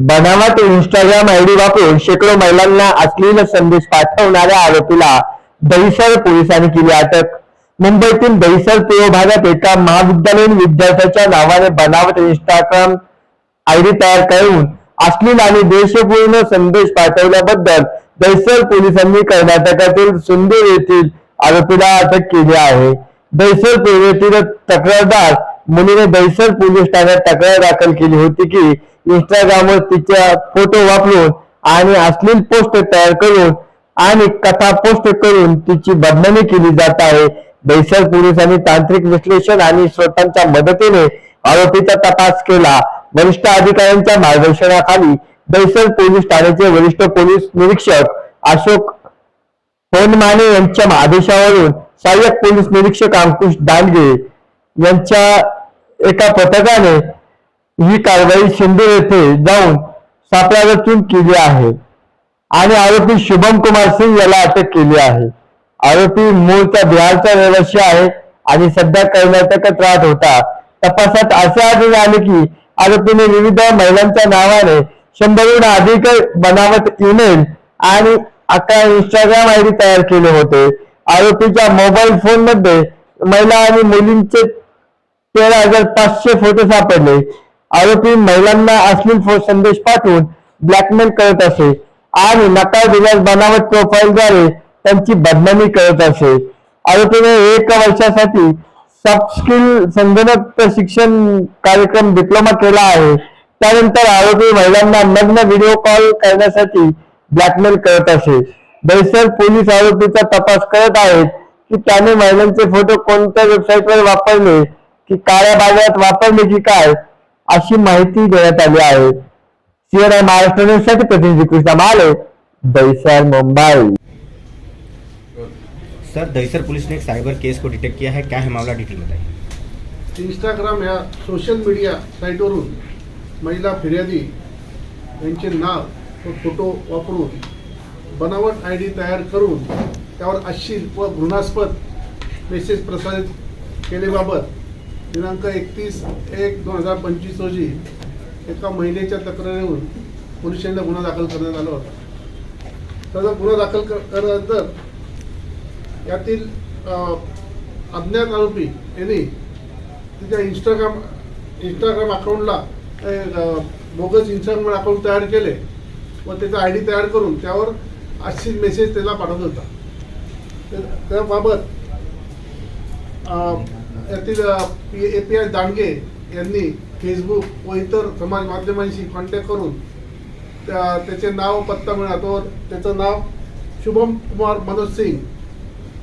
बनावट Instagram ID वापरून शेकडो महिलांना अश्लील संदेश पाठवणाऱ्या आरोपीला दहिसर पोलिसांनी केली अटक. मुंबईतील दहिसर पूर्व भागात एका महाविद्यालयीन विद्यार्थ्याच्या नावाने बनावट इंस्टाग्राम आयडी तयार करून अश्लील आणि देशपूर्ण संदेश पाठवल्याबद्दल दहिसर पोलिसांनी कर्नाटकातील सुंदूर येथील आरोपीला अटक केली आहे. दहिसर पूर्वेतील तक्रारदार मुलीने दहिसर पोलीस ठाण्यात तक्रार दाखल केली होती की इंस्टाग्रामवर तिच्या फोटो वापरून आणि अश्लील पोस्ट तयार करून आणि कथा पोस्ट करून तिची बदनामी केली जात आहे. दहिसर पोलिसांनी तांत्रिक विश्लेषण आणि स्वतःच्या मदतीने आरोपीचा तपास केला. वरिष्ठ अधिकाऱ्यांच्या मार्गदर्शनाखाली दहिसर पोलीस ठाण्याचे वरिष्ठ पोलीस निरीक्षक अशोक होनमाने यांच्या आदेशावरून सहाय्यक पोलीस निरीक्षक अंकुश दांडगे यांच्या एका पथकाने ही कारवाई शिंदे येथे जाऊन सापळा रचून केली आहे. आणि आरोपी शुभम कुमार सिंग याला अटक केली आहे. आरोपी मूळचा बिहारचा रहिवासी आहे आणि सध्या कर्नाटकात राहत होता. तपासात असे आढळून आले की आरोपीने विविध महिलांच्या नावाने शंभरहून अधिक बनावट ईमेल आणि अकरा इंस्टाग्राम आयडी तयार केले होते. आरोपीच्या मोबाईल फोनमध्ये महिला आणि मुलींचे तेरा हजार पाचशे फोटो सापडले. आरोपी महिलांना अश्लील फो संदेश पाठवून ब्लॅकमेल करत असे आणि नकार दिल्यास बनावट प्रोफाईलद्वारे त्यांची बदनामी करत असे. आरोपीने एक वर्षासाठी सॉफ्ट स्किल संगणक प्रशिक्षण कार्यक्रम डिप्लोमा केला आहे. त्यानंतर आरोपी महिलांना नग्न व्हिडिओ कॉल करण्यासाठी ब्लॅकमेल करत असे. दहिसर पोलीस आरोपीचा तपास करत आहेत की त्याने महिलांचे फोटो कोणत्या वेबसाईटवर वापरले की काळ्या बाजारात वापरले की काय अशी माहिती देण्यात आली आहे. सीएनआय महाराष्ट्र न्यूजसाठी प्रतिनिधी कृष्णा माले दहिसर मुंबई. सर दहिसर पुलिस ने एक साइबर केस को डिटेक्ट किया है. क्या है मामला डिटेल में? बताइए इंस्टाग्राम या सोशल मीडिया साईटवरून महिला फिर्यादी यांचे नाव व फोटो वापरून बनावट आय डी तयार करून त्यावर अश्लील व घृणास्पद मेसेज प्रसारित केलेबाबत दिनांक एकतीस एक दोन हजार पंचवीस रोजी एका महिलेच्या तक्रारीवरून पोलीस स्टेशनला गुन्हा दाखल करण्यात आला होता. त्याचा गुन्हा दाखल करण्यानंतर केल्यानंतर यातील अज्ञात आरोपी यांनी तिच्या इंस्टाग्राम इंस्टाग्राम अकाउंटला बोगस इंस्टाग्राम अकाउंट तयार केले व त्याचा आय डी तयार करून त्यावर अशी मेसेज त्याला पाठवत होता. त्याबाबत यातील ए पी आय दांडगे यांनी फेसबुक व इतर समाज माध्यमांशी कॉन्टॅक्ट करून त्या त्याचे नाव पत्ता मिळाला. त्याचं नाव शुभम कुमार मनोज सिंग.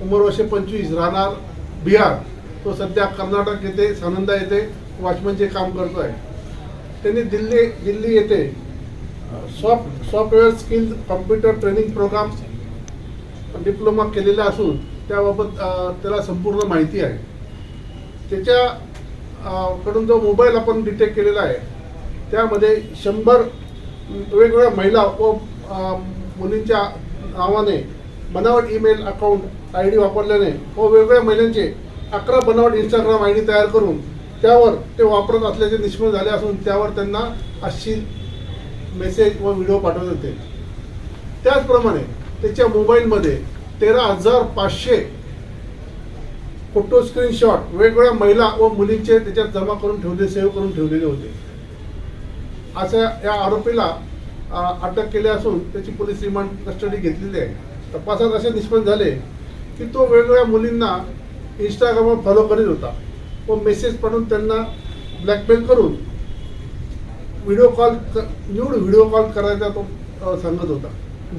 उमर वर्षे पंचवीस राहणार बिहार. तो सध्या कर्नाटक येथे सानंदा येथे वॉचमनचे काम करतो आहे त्यांनी दिल्ली दिल्ली येथे soft software skill computer training program diploma केलेला असून त्याबाबत त्याला संपूर्ण माहिती आहे. त्याच्या कडून जो मोबाईल आपण डिटेक्ट केलेला आहे त्यामध्ये शंभर वेगवेगळ्या महिला व मुलींच्या नावाने बनावट ईमेल अकाउंट आय डी वापरल्याने व वेगवेगळ्या महिलांचे अकरा बनावट इंस्टाग्राम आय डी तयार करून त्यावर ते वापरत असल्याचे निष्पन्न झाले असून त्यावर त्यांना अशी मेसेज व व्हिडिओ पाठवत होते त्याचप्रमाणे त्याच्या मोबाईलमध्ये तेरा हजार पाचशे फोटो स्क्रीनशॉट वेगवेगळ्या महिला व मुलींचे त्याच्यात जमा करून ठेवले सेव्ह करून ठेवलेले होते. अशा या आरोपीला अटक केली असून त्याची पोलीस रिमांड कस्टडी घेतलेली आहे. तपासात असे निष्पन्न झाले की तो वेगवेगळ्या मुलींना इंस्टाग्रामवर फॉलो करीत होता व मेसेज पाठवून त्यांना ब्लॅकमेल करून video call nude video call करायचा तो सांगत होता.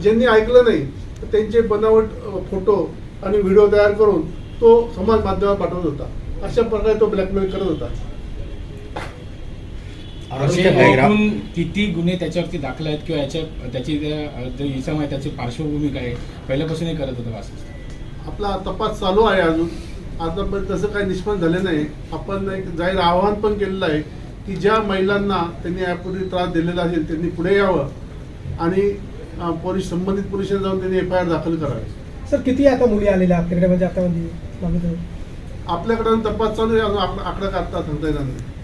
ज्यांनी ऐकलं नाही तर त्यांचे बनावट फोटो आणि व्हिडिओ तयार करून तो समाज माध्यमावर पाठवत होता. अशा प्रकारे तो ब्लॅकमेल करत होता. एकूण किती गुन्हे त्याच्यावरती दाखल आहेत किंवा याच्या त्याची जो इसम आहे त्याची पार्श्वभूमी काय आहे? पहिल्यापासून हे करत होतं वास. आपला तपास चालू आहे अजून. आतापर्यंत तसं काही निष्पन्न झाले नाही. आपण एक जाहीर आवाहन पण केलेलं आहे की ज्या महिलांना त्यांनी यापूर्वी त्रास दिलेला असेल त्यांनी पुढे यावं आणि अं, पोलीस संबंधित पोलिसांना जाऊन त्यांनी एफ आय आर दाखल करावी. सर किती आता मुली आलेल्या आपल्याकडे? म्हणजे आता म्हणजे आपल्याकडे तपास चालू आहे अजून आकडा काढता सांगता येणार नाही.